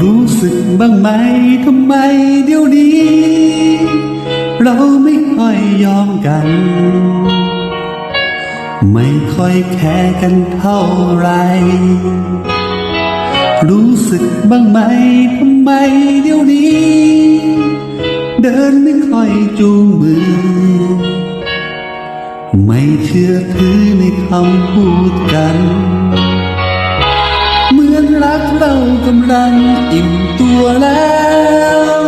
รู้สึกบ้างไหมทำไมเดี๋ยวนี้ เราไม่ค่อยยอมกัน ไม่ค่อยแคร์กันเท่าไหรรู้สึกบ้างไหมทำไมเดี๋ยวนี้ เดินไม่ค่อยจูงมือ ไม่เชื่อถือในคำพูดกัน รักเรากำลังอิ่มตัวแล้ว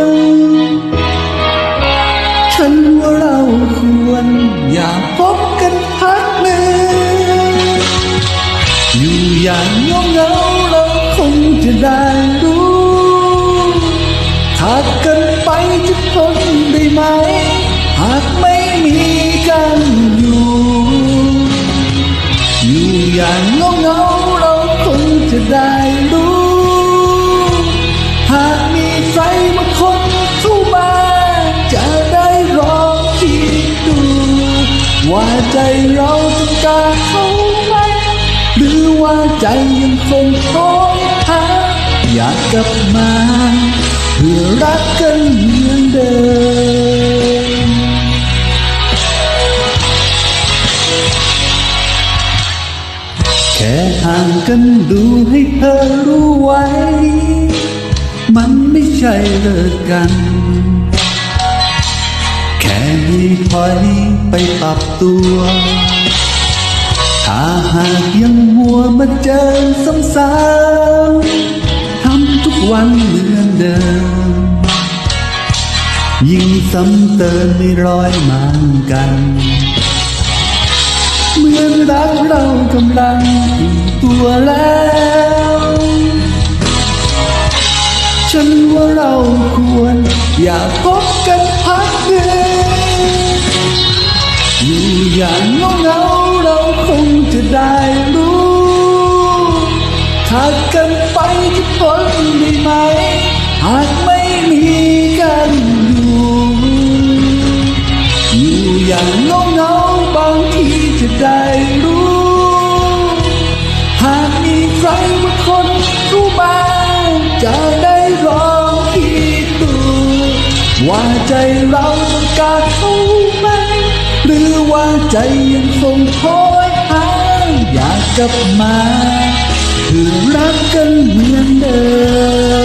ฉันว่าเราควรอยากพบกันพักหนึ่งอยู่อย่างเงาเงาเราคงจะได้รู้ขาดกันไปจะทนได้ไหม หากไม่ ใจเราต้องการเขาไหมหรือว่าใจยังคงคอยหาอยากกลับมาเพื่อรักกันเหมือนเดิมแค่ห่างกันดูให้เธอรู้ไว้ มันไม่ใช่เลิกกัน แค่มีถอย ไปปรับตัว ถ้าหากยังมัวมาเจอซ้ำๆทำทุกวันเหมือนเดิม ยิ่งซ้ำเติมไม่ร้อยมันกัน เหมือนรักเรากำลังอิ่มตัวแล้ว ฉันว่าเราควร อย่าพบกันพักหนึ่งอยู่ อย่างเงาเงาเราคงจะได้รู้ขาดกันไปจะทนได้ไหม หากไม่มีกันอยู่อยู่อย่างเงาเงาๆบางทีจะได้รู้ หากมีใครบางคนเข้ามาจะได้ลองคิดดูว่าใจเราต้องการเขาไหม หรือว่าใจยังคงคอยหาอยากกลับมา คือรักกันเหมือนเดิม